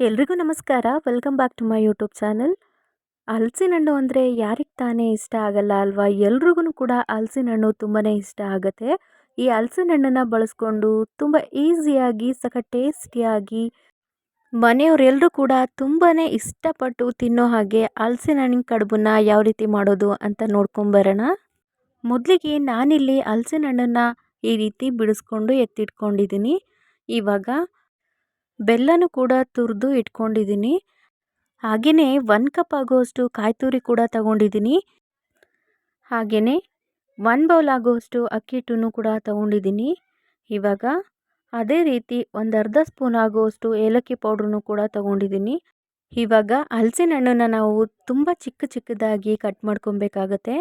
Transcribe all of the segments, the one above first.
ಎಲ್ರಿಗೂ ನಮಸ್ಕಾರ. Welcome back to my YouTube channel. ಹಲಸಿನ ಹಣ್ಣು ಅಂದರೆ ಯಾರಿಗೆ ತಾನೇ ಇಷ್ಟ ಆಗಲ್ಲ ಅಲ್ವಾ? ಎಲ್ರಿಗೂ ಕೂಡ ಹಲಸಿನ ಹಣ್ಣು ತುಂಬಾ ಇಷ್ಟ ಆಗುತ್ತೆ. ಈ ಹಲಸಿನ ಹಣ್ಣನ್ನು ಬಳಸ್ಕೊಂಡು ತುಂಬ ಈಸಿಯಾಗಿ, ಸಖತ್ ಟೇಸ್ಟಿಯಾಗಿ ಮನೆಯವರೆಲ್ಲರೂ ಕೂಡ ತುಂಬಾ ಇಷ್ಟಪಟ್ಟು ತಿನ್ನೋ ಹಾಗೆ ಹಲಸಿನ ಹಣ್ಣಿನ ಕಡುಬನ್ನ ಯಾವ ರೀತಿ ಮಾಡೋದು ಅಂತ ನೋಡ್ಕೊಂಬರೋಣ ಮೊದಲಿಗೆ ನಾನಿಲ್ಲಿ ಹಲಸಿನ ಹಣ್ಣನ್ನು ಈ ರೀತಿ ಬಿಡಿಸ್ಕೊಂಡು ಎತ್ತಿಟ್ಕೊಂಡಿದ್ದೀನಿ ಇವಾಗ ಬೆಲ್ಲನೂ ಕೂಡ ತುರಿದು ಇಟ್ಕೊಂಡಿದ್ದೀನಿ. ಹಾಗೆಯೇ ಒನ್ ಕಪ್ ಆಗುವಷ್ಟು ಕಾಯಿ ತುರಿ ಕೂಡ ತಗೊಂಡಿದ್ದೀನಿ. ಹಾಗೆಯೇ ಒನ್ ಬೌಲ್ ಆಗುವಷ್ಟು ಅಕ್ಕಿ ಹಿಟ್ಟನ್ನು ಕೂಡ ತಗೊಂಡಿದ್ದೀನಿ. ಇವಾಗ ಅದೇ ರೀತಿ ಒಂದು ಅರ್ಧ ಸ್ಪೂನ್ ಆಗುವಷ್ಟು ಏಲಕ್ಕಿ ಪೌಡ್ರನ್ನು ಕೂಡ ತಗೊಂಡಿದ್ದೀನಿ. ಇವಾಗ ಹಲಸಿನ ಹಣ್ಣನ್ನು ನಾವು ತುಂಬ ಚಿಕ್ಕ ಚಿಕ್ಕದಾಗಿ ಕಟ್ ಮಾಡ್ಕೊಬೇಕಾಗತ್ತೆ.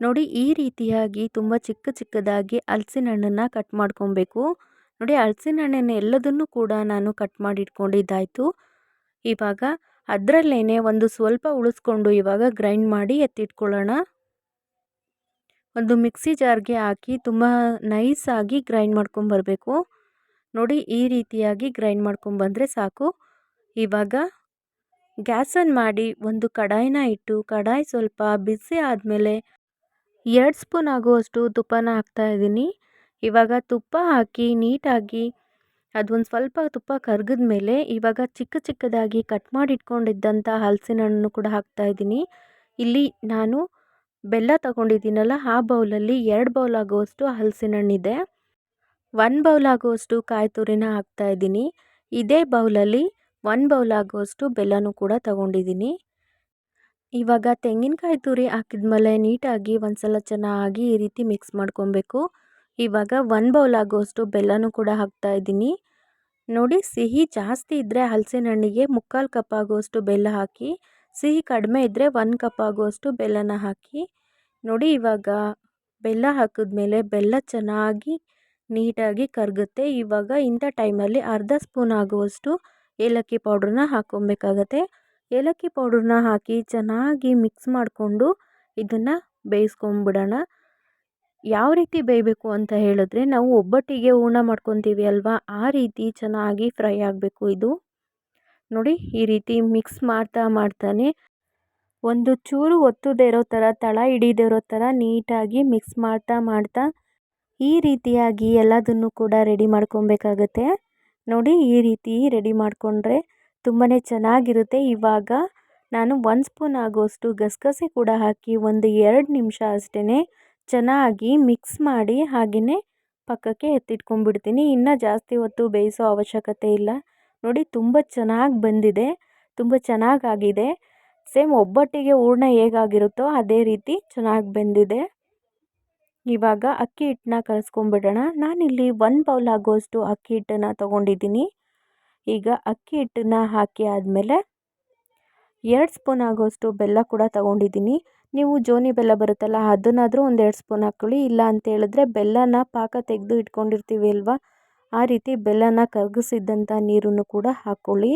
ನೋಡಿ ಈ ರೀತಿಯಾಗಿ ತುಂಬ ಚಿಕ್ಕ ಚಿಕ್ಕದಾಗಿ ಹಲಸಿನ ಹಣ್ಣನ್ನು ಕಟ್ ಮಾಡ್ಕೊಬೇಕು. ನೋಡಿ ಹಲಸಿನ ಹಣ್ಣನ್ನು ಎಲ್ಲದನ್ನು ಕೂಡ ನಾನು ಕಟ್ ಮಾಡಿ ಇಟ್ಕೊಂಡಿದ್ದಾಯಿತು. ಇವಾಗ ಅದರಲ್ಲೇನೆ ಒಂದು ಸ್ವಲ್ಪ ಉಳಿಸ್ಕೊಂಡು ಇವಾಗ ಗ್ರೈಂಡ್ ಮಾಡಿ ಎತ್ತಿಟ್ಕೊಳ್ಳೋಣ. ಒಂದು ಮಿಕ್ಸಿ ಜಾರ್ಗೆ ಹಾಕಿ ತುಂಬ ನೈಸಾಗಿ ಗ್ರೈಂಡ್ ಮಾಡ್ಕೊಂಬರಬೇಕು ನೋಡಿ ಈ ರೀತಿಯಾಗಿ ಗ್ರೈಂಡ್ ಮಾಡ್ಕೊಂಬಂದರೆ ಸಾಕು. ಇವಾಗ ಗ್ಯಾಸನ್ನು ಮಾಡಿ ಒಂದು ಕಡಾಯಿನ ಇಟ್ಟು ಕಡಾಯಿ ಸ್ವಲ್ಪ ಬಿಸಿ ಆದಮೇಲೆ ಎರಡು ಸ್ಪೂನ್ ಆಗುವಷ್ಟು ತುಪ್ಪನ ಹಾಕ್ತಾಯಿದ್ದೀನಿ ಇವಾಗ ತುಪ್ಪ ಹಾಕಿ ನೀಟಾಗಿ ಅದೊಂದು ಸ್ವಲ್ಪ ತುಪ್ಪ ಕರ್ಗಿದ ಮೇಲೆ ಇವಾಗ ಚಿಕ್ಕ ಚಿಕ್ಕದಾಗಿ ಕಟ್ ಮಾಡಿ ಇಟ್ಕೊಂಡಿದ್ದಂಥ ಹಲಸಿನ ಹಣ್ಣು ಕೂಡ ಹಾಕ್ತಾಯಿದ್ದೀನಿ ಇಲ್ಲಿ ನಾನು ಬೆಲ್ಲ ತಗೊಂಡಿದ್ದೀನಲ್ಲ, ಆ ಬೌಲಲ್ಲಿ ಎರಡು ಬೌಲ್ ಆಗುವಷ್ಟು ಹಲಸಿನ ಹಣ್ಣಿದೆ ಒನ್ ಬೌಲ್ ಆಗುವಷ್ಟು ಕಾಯಿ ತುರಿನ ಹಾಕ್ತಾಯಿದ್ದೀನಿ ಇದೇ ಬೌಲಲ್ಲಿ ಒನ್ ಬೌಲ್ ಆಗುವಷ್ಟು ಬೆಲ್ಲನೂ ಕೂಡ ತಗೊಂಡಿದ್ದೀನಿ. ಇವಾಗ ತೆಂಗಿನಕಾಯಿ ತುರಿ ಹಾಕಿದ್ಮೇಲೆ ನೀಟಾಗಿ ಒಂದು ಸಲ ಚೆನ್ನಾಗಿ ಈ ರೀತಿ ಮಿಕ್ಸ್ ಮಾಡ್ಕೊಬೇಕು. ಇವಾಗ ಒನ್ ಬೌಲ್ ಆಗುವಷ್ಟು ಬೆಲ್ಲನೂ ಕೂಡ ಹಾಕ್ತಾ ಇದ್ದೀನಿ. ನೋಡಿ, ಸಿಹಿ ಜಾಸ್ತಿ ಇದ್ದರೆ ಹಲಸಿನ ಹಣ್ಣಿಗೆ ಮುಕ್ಕಾಲು ಕಪ್ ಆಗುವಷ್ಟು ಬೆಲ್ಲ ಹಾಕಿ, ಸಿಹಿ ಕಡಿಮೆ ಇದ್ದರೆ ಒಂದು ಕಪ್ ಆಗುವಷ್ಟು ಬೆಲ್ಲನ ಹಾಕಿ, ನೋಡಿ ಇವಾಗ ಬೆಲ್ಲ ಹಾಕಿದ್ಮೇಲೆ ಬೆಲ್ಲ ಚೆನ್ನಾಗಿ ನೀಟಾಗಿ ಕರಗುತ್ತೆ. ಇವಾಗ ಇಂಥ ಟೈಮಲ್ಲಿ ಅರ್ಧ ಸ್ಪೂನ್ ಆಗುವಷ್ಟು ಏಲಕ್ಕಿ ಪೌಡ್ರನ್ನ ಹಾಕ್ಕೊಬೇಕಾಗತ್ತೆ. ಏಲಕ್ಕಿ ಪೌಡ್ರನ್ನ ಹಾಕಿ ಚೆನ್ನಾಗಿ ಮಿಕ್ಸ್ ಮಾಡಿಕೊಂಡು ಇದನ್ನು ಬೇಯಿಸ್ಕೊಂಬಿಡೋಣ. ಯಾವ ರೀತಿ ಬೇಯಬೇಕು ಅಂತ ಹೇಳಿದ್ರೆ ನಾವು ಒಬ್ಬಟ್ಟಿಗೆ ಹೂರ್ಣ ಮಾಡ್ಕೊತೀವಿ ಅಲ್ವಾ? ಆ ರೀತಿ ಚೆನ್ನಾಗಿ ಫ್ರೈ ಆಗಬೇಕು ಇದು. ನೋಡಿ, ಈ ರೀತಿ ಮಿಕ್ಸ್ ಮಾಡ್ತಾ ಮಾಡ್ತಾನೆ. ಒಂದು ಚೂರು ಒತ್ತದೇ ಇರೋ ಥರ, ತಳ ಹಿಡಿದೇ ಇರೋ ಥರ ನೀಟಾಗಿ ಮಿಕ್ಸ್ ಮಾಡ್ತಾ ಮಾಡ್ತಾ ಈ ರೀತಿಯಾಗಿ ಎಲ್ಲದನ್ನು ಕೂಡ ರೆಡಿ ಮಾಡ್ಕೊಬೇಕಾಗತ್ತೆ. ನೋಡಿ, ಈ ರೀತಿ ರೆಡಿ ಮಾಡಿಕೊಂಡ್ರೆ ತುಂಬಾ ಚೆನ್ನಾಗಿರುತ್ತೆ. ಇವಾಗ ನಾನು ಒಂದು ಸ್ಪೂನ್ ಆಗೋಷ್ಟು ಗಸಗಸೆ ಕೂಡ ಹಾಕಿ ಒಂದು ಎರಡು ನಿಮಿಷ ಅಷ್ಟೇ ಚೆನ್ನಾಗಿ ಮಿಕ್ಸ್ ಮಾಡಿ ಹಾಗೆಯೇ ಪಕ್ಕಕ್ಕೆ ಎತ್ತಿಟ್ಕೊಂಡ್ಬಿಡ್ತೀನಿ. ಇನ್ನು ಜಾಸ್ತಿ ಹೊತ್ತು ಬೇಯಿಸೋ ಅವಶ್ಯಕತೆ ಇಲ್ಲ. ನೋಡಿ ತುಂಬ ಚೆನ್ನಾಗಿ ಬಂದಿದೆ. ತುಂಬ ಚೆನ್ನಾಗಾಗಿದೆ ಸೇಮ್ ಒಬ್ಬಟ್ಟಿಗೆ ಹೂರ್ಣ ಹೇಗಾಗಿರುತ್ತೋ ಅದೇ ರೀತಿ ಚೆನ್ನಾಗಿ ಬೆಂದಿದೆ. ಇವಾಗ ಅಕ್ಕಿ ಹಿಟ್ಟನ್ನ ಕಲಿಸ್ಕೊಂಬಿಡೋಣ ನಾನಿಲ್ಲಿ ಒಂದು ಬೌಲ್ ಆಗೋಷ್ಟು ಅಕ್ಕಿ ಹಿಟ್ಟನ್ನು ತೊಗೊಂಡಿದ್ದೀನಿ. ಈಗ ಅಕ್ಕಿ ಹಿಟ್ಟನ್ನ ಹಾಕಿ ಆದಮೇಲೆ ಎರಡು ಸ್ಪೂನ್ ಆಗೋಷ್ಟು ಬೆಲ್ಲ ಕೂಡ ತಗೊಂಡಿದ್ದೀನಿ. ನೀವು ಜೋನಿ ಬೆಲ್ಲ ಬರುತ್ತಲ್ಲ, ಅದನ್ನಾದರೂ ಒಂದು ಎರಡು ಸ್ಪೂನ್ ಹಾಕ್ಕೊಳ್ಳಿ ಇಲ್ಲ ಅಂತ ಹೇಳಿದ್ರೆ ಬೆಲ್ಲನ ಪಾಕ ತೆಗೆದು ಇಟ್ಕೊಂಡಿರ್ತೀವಿ ಅಲ್ವಾ? ಆ ರೀತಿ ಬೆಲ್ಲನ ಕರಗಿಸಿದ್ದಂಥ ನೀರನ್ನು ಕೂಡ ಹಾಕ್ಕೊಳ್ಳಿ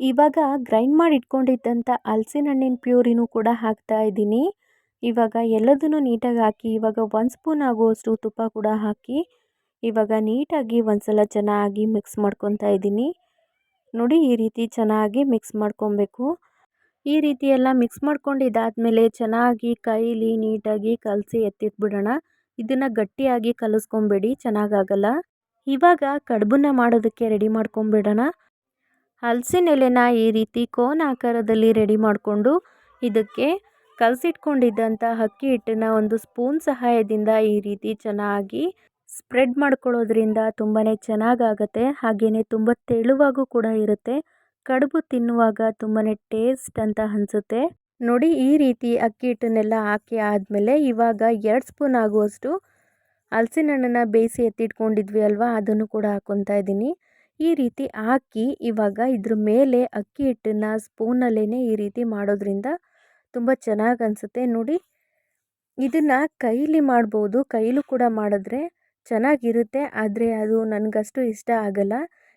ಇವಾಗ ಗ್ರೈಂಡ್ ಮಾಡಿ ಇಟ್ಕೊಂಡಿದ್ದಂಥ ಹಲಸಿನ ಹಣ್ಣಿನ ಪ್ಯೂರಿನೂ ಕೂಡ ಹಾಕ್ತಾ ಇದ್ದೀನಿ. ಇವಾಗ ಎಲ್ಲದನ್ನು ನೀಟಾಗಿ ಹಾಕಿ, ಇವಾಗ ಒಂದು ಸ್ಪೂನ್ ಆಗುವಷ್ಟು ತುಪ್ಪ ಕೂಡ ಹಾಕಿ, ಇವಾಗ ನೀಟಾಗಿ ಒಂದ್ಸಲ ಚೆನ್ನಾಗಿ ಮಿಕ್ಸ್ ಮಾಡ್ಕೊತಾ ಇದ್ದೀನಿ. ನೋಡಿ ಈ ರೀತಿ ಚೆನ್ನಾಗಿ ಮಿಕ್ಸ್ ಮಾಡ್ಕೊಬೇಕು. ಈ ರೀತಿ ಎಲ್ಲ ಮಿಕ್ಸ್ ಮಾಡ್ಕೊಂಡಿದ್ದಾದಮೇಲೆ ಚೆನ್ನಾಗಿ ಕೈಲಿ ನೀಟಾಗಿ ಕಲಸಿ ಎತ್ತಿಟ್ಬಿಡೋಣ. ಇದನ್ನು ಗಟ್ಟಿಯಾಗಿ ಕಲಿಸ್ಕೊಂಬೇಡಿ, ಚೆನ್ನಾಗಾಗಲ್ಲ. ಇವಾಗ ಕಡುಬನ್ನ ಮಾಡೋದಕ್ಕೆ ರೆಡಿ ಮಾಡ್ಕೊಂಬಿಡೋಣ. ಹಲಸಿನ ಎಲೆನ ಈ ರೀತಿ ಕೋನ್ ಆಕಾರದಲ್ಲಿ ರೆಡಿ ಮಾಡಿಕೊಂಡು ಇದಕ್ಕೆ ಕಲಸಿಟ್ಕೊಂಡಿದ್ದಂಥ ಅಕ್ಕಿ ಹಿಟ್ಟನ್ನು ಒಂದು ಸ್ಪೂನ್ ಸಹಾಯದಿಂದ ಈ ರೀತಿ ಚೆನ್ನಾಗಿ ಸ್ಪ್ರೆಡ್ ಮಾಡ್ಕೊಳ್ಳೋದ್ರಿಂದ ತುಂಬಾ ಚೆನ್ನಾಗಾಗತ್ತೆ. ಹಾಗೆಯೇ ತುಂಬ ತೆಳುವಾಗೂ ಕೂಡ ಇರುತ್ತೆ. ಕಡುಬು ತಿನ್ನುವಾಗ ತುಂಬಾ ಟೇಸ್ಟ್ ಅಂತ ಅನಿಸುತ್ತೆ. ನೋಡಿ, ಈ ರೀತಿ ಅಕ್ಕಿ ಹಿಟ್ಟನ್ನೆಲ್ಲ ಹಾಕಿ ಆದಮೇಲೆ ಇವಾಗ ಎರಡು ಸ್ಪೂನ್ ಆಗುವಷ್ಟು ಹಲಸಿನ ಹಣ್ಣನ್ನು ಬೇಯಿಸಿ ಎತ್ತಿಟ್ಕೊಂಡಿದ್ವಿ ಅಲ್ವಾ, ಅದನ್ನು ಕೂಡ ಹಾಕ್ಕೊತಾ ಇದ್ದೀನಿ. ಈ ರೀತಿ ಹಾಕಿ ಇವಾಗ ಇದ್ರ ಮೇಲೆ ಅಕ್ಕಿ ಹಿಟ್ಟನ್ನು ಸ್ಪೂನಲ್ಲೇ ಈ ರೀತಿ ಮಾಡೋದ್ರಿಂದ ತುಂಬ ಚೆನ್ನಾಗಿ ಅನಿಸುತ್ತೆ. ನೋಡಿ, ಇದನ್ನು ಕೈಲಿ ಮಾಡ್ಬೋದು, ಕೈಲೂ ಕೂಡ ಮಾಡಿದ್ರೆ ಚೆನ್ನಾಗಿರುತ್ತೆ, ಆದರೆ ಅದು ನನಗಷ್ಟು ಇಷ್ಟ ಆಗಲ್ಲ.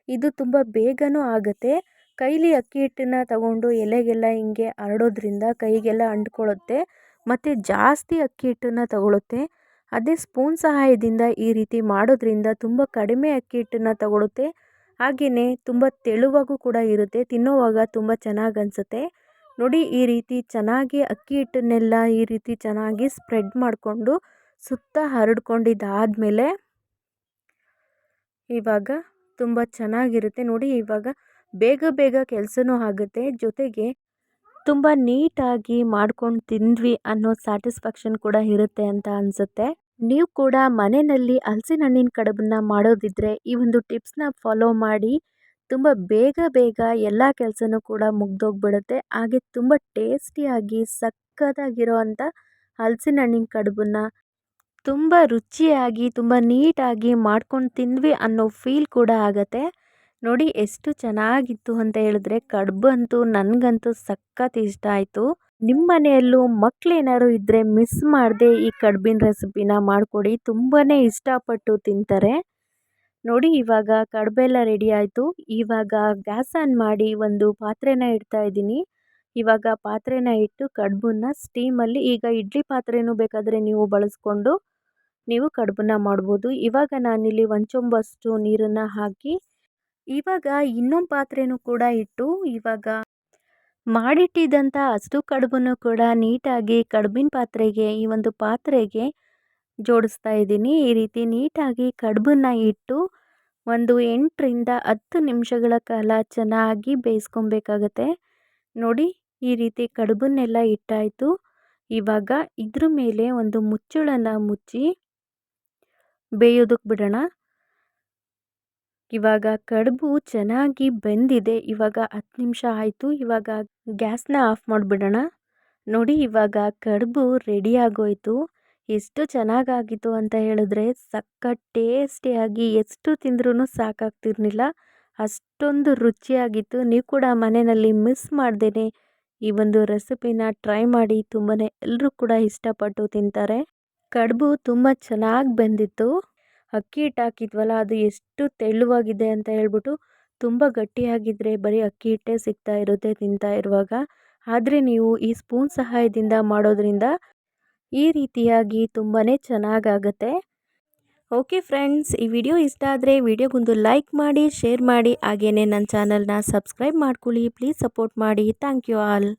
ಇದು ತುಂಬ ಬೇಗನೂ ಆಗುತ್ತೆ. ಕೈಲಿ ಅಕ್ಕಿ ಹಿಟ್ಟನ್ನು ತಗೊಂಡು ಎಲೆಗೆಲ್ಲ ಹಿಂಗೆ ಹರಡೋದ್ರಿಂದ ಕೈಗೆಲ್ಲ ಅಂಟ್ಕೊಳ್ಳುತ್ತೆ, ಮತ್ತು ಜಾಸ್ತಿ ಅಕ್ಕಿ ಹಿಟ್ಟನ್ನು ತಗೊಳುತ್ತೆ. ಅದೇ ಸ್ಪೂನ್ ಸಹಾಯದಿಂದ ಈ ರೀತಿ ಮಾಡೋದ್ರಿಂದ ತುಂಬ ಕಡಿಮೆ ಅಕ್ಕಿ ಹಿಟ್ಟನ್ನು ತಗೊಳುತ್ತೆ. ಹಾಗೆಯೇ ತುಂಬ ತೆಳುವಾಗೂ ಕೂಡ ಇರುತ್ತೆ, ತಿನ್ನೋವಾಗ ತುಂಬ ಚೆನ್ನಾಗಿ ಅನಿಸುತ್ತೆ. ನೋಡಿ ಈ ರೀತಿ ಚೆನ್ನಾಗಿ ಅಕ್ಕಿ ಹಿಟ್ಟನ್ನೆಲ್ಲ ಈ ರೀತಿ ಚೆನ್ನಾಗಿ ಸ್ಪ್ರೆಡ್ ಮಾಡಿಕೊಂಡು ಸುತ್ತ ಹರಡ್ಕೊಂಡಿದ್ದಾದಮೇಲೆ ಇವಾಗ ತುಂಬ ಚೆನ್ನಾಗಿರುತ್ತೆ. ನೋಡಿ ಇವಾಗ ಬೇಗ ಬೇಗ ಕೆಲಸನೂ ಆಗುತ್ತೆ. ಜೊತೆಗೆ ತುಂಬ ನೀಟಾಗಿ ಮಾಡ್ಕೊಂಡು ತಿಂದ್ವಿ ಅನ್ನೋ ಸ್ಯಾಟಿಸ್ಫ್ಯಾಕ್ಷನ್ ಕೂಡ ಇರುತ್ತೆ ಅಂತ ಅನಿಸುತ್ತೆ. ನೀವು ಕೂಡ ಮನೆಯಲ್ಲಿ ಹಲಸಿನ ಹಣ್ಣಿನ ಕಡುಬನ್ನ ಮಾಡೋದಿದ್ರೆ ಈ ಒಂದು ಟಿಪ್ಸ್ನ ಫಾಲೋ ಮಾಡಿ. ತುಂಬ ಬೇಗ ಬೇಗ ಎಲ್ಲ ಕೆಲಸನೂ ಕೂಡ ಮುಗ್ದೋಗ್ಬಿಡುತ್ತೆ. ಹಾಗೆ ತುಂಬ ಟೇಸ್ಟಿಯಾಗಿ ಸಕ್ಕತ್ತಾಗಿರೋ ಅಂಥ ಹಲಸಿನ ಹಣ್ಣಿನ ಕಡುಬನ್ನ ತುಂಬ ರುಚಿಯಾಗಿ, ತುಂಬ ನೀಟಾಗಿ ಮಾಡ್ಕೊಂಡು ತಿಂದ್ವಿ ಅನ್ನೋ ಫೀಲ್ ಕೂಡ ಆಗುತ್ತೆ. ನೋಡಿ ಎಷ್ಟು ಚೆನ್ನಾಗಿತ್ತು ಅಂತ ಹೇಳಿದ್ರೆ ಕಡುಬು ಅಂತೂ ನನಗಂತೂ ಸಖತ್ ಇಷ್ಟ ಆಯಿತು. ನಿಮ್ಮ ಮನೆಯಲ್ಲೂ ಮಕ್ಕಳೇನಾದ್ರು ಇದ್ದರೆ ಮಿಸ್ ಮಾಡದೆ ಈ ಕಡ್ಬಿನ ರೆಸಿಪಿನ ಮಾಡಿಕೊಡಿ. ತುಂಬಾ ಇಷ್ಟಪಟ್ಟು ತಿಂತಾರೆ. ನೋಡಿ ಇವಾಗ ಕಡುಬೆಲ್ಲ ರೆಡಿ ಆಯಿತು. ಇವಾಗ ಗ್ಯಾಸ್ ಆನ್ ಮಾಡಿ ಒಂದು ಪಾತ್ರೆನ ಇಡ್ತಾ ಇದ್ದೀನಿ. ಇವಾಗ ಪಾತ್ರೆನ ಇಟ್ಟು ಕಡುಬನ್ನ ಸ್ಟೀಮಲ್ಲಿ ಈಗ ಇಡ್ಲಿ ಪಾತ್ರೆನೂ ಬೇಕಾದರೆ ನೀವು ಬಳಸ್ಕೊಂಡು ನೀವು ಕಡುಬನ್ನ ಮಾಡ್ಬೋದು. ಇವಾಗ ನಾನಿಲ್ಲಿ ಒಂಚೊಂಬಷ್ಟು ಚೊಂಬಷ್ಟು ನೀರನ್ನು ಹಾಕಿ ಇವಾಗ ಇನ್ನೊಂದು ಪಾತ್ರೆನೂ ಕೂಡ ಇಟ್ಟು ಇವಾಗ ಮಾಡಿಟ್ಟಿದ್ದಂಥ ಅಷ್ಟು ಕಡುಬನ್ನು ಕೂಡ ನೀಟಾಗಿ ಕಡುಬಿನ ಪಾತ್ರೆಗೆ, ಈ ಒಂದು ಪಾತ್ರೆಗೆ ಜೋಡಿಸ್ತಾ ಇದ್ದೀನಿ. ಈ ರೀತಿ ನೀಟಾಗಿ ಕಡುಬನ್ನು ಇಟ್ಟು ಒಂದು ಎಂಟರಿಂದ ಹತ್ತು ನಿಮಿಷಗಳ ಕಾಲ ಚೆನ್ನಾಗಿ ಬೇಯಿಸ್ಕೊಬೇಕಾಗತ್ತೆ. ನೋಡಿ, ಈ ರೀತಿ ಕಡುಬನ್ನೆಲ್ಲ ಇಟ್ಟಾಯಿತು. ಇವಾಗ ಇದ್ರ ಮೇಲೆ ಒಂದು ಮುಚ್ಚಳನ ಮುಚ್ಚಿ ಬೇಯೋದಕ್ಕೆ ಬಿಡೋಣ. ಇವಾಗ ಕಡುಬು ಚೆನ್ನಾಗಿ ಬೆಂದಿದೆ. ಇವಾಗ ಹತ್ತು ನಿಮಿಷ ಆಯಿತು. ಇವಾಗ ಗ್ಯಾಸ್ನ ಆಫ್ ಮಾಡಿಬಿಡೋಣ. ನೋಡಿ, ಇವಾಗ ಕಡುಬು ರೆಡಿ ಆಗೋಯಿತು. ಎಷ್ಟು ಚೆನ್ನಾಗಾಗಿತ್ತು ಅಂತ ಹೇಳಿದ್ರೆ ಸಕ್ಕ ಟೇಸ್ಟಿಯಾಗಿ ಎಷ್ಟು ತಿಂದ್ರೂ ಸಾಕಾಗ್ತಿರ್ಲಿಲ್ಲ. ಅಷ್ಟೊಂದು ರುಚಿಯಾಗಿತ್ತು. ನೀವು ಕೂಡ ಮನೆಯಲ್ಲಿ ಮಿಸ್ ಮಾಡ್ದೇ ಈ ಒಂದು ರೆಸಿಪಿನ ಟ್ರೈ ಮಾಡಿ. ತುಂಬಾ ಎಲ್ಲರೂ ಕೂಡ ಇಷ್ಟಪಟ್ಟು ತಿಂತಾರೆ. ಕಡುಬು ತುಂಬ ಚೆನ್ನಾಗಿ ಬೆಂದಿತ್ತು. ಅಕ್ಕಿ ಹಿಟ್ಟು ಹಾಕಿದ್ವಲ್ಲ, ಅದು ಎಷ್ಟು ತೆಳುವಾಗಿದೆ ಅಂತ ಹೇಳ್ಬಿಟ್ಟು ತುಂಬ ಗಟ್ಟಿಯಾಗಿದ್ದರೆ ಬರೀ ಅಕ್ಕಿ ಹಿಟ್ಟೇ ಸಿಗ್ತಾ ಇರುತ್ತೆ ತಿಂತಾ ಇರುವಾಗ. ಆದರೆ ನೀವು ಈ ಸ್ಪೂನ್ ಸಹಾಯದಿಂದ ಮಾಡೋದ್ರಿಂದ ಈ ರೀತಿಯಾಗಿ ತುಂಬಾ ಚೆನ್ನಾಗಾಗತ್ತೆ. ಓಕೆ ಫ್ರೆಂಡ್ಸ್, ಈ ವಿಡಿಯೋ ಇಷ್ಟ ಆದರೆ ವಿಡಿಯೋಗೊಂದು ಲೈಕ್ ಮಾಡಿ, ಶೇರ್ ಮಾಡಿ ಹಾಗೆಯೇ ನನ್ನ ಚಾನಲ್ನ ಸಬ್ಸ್ಕ್ರೈಬ್ ಮಾಡ್ಕೊಳ್ಳಿ. ಪ್ಲೀಸ್ ಸಪೋರ್ಟ್ ಮಾಡಿ. Thank you all.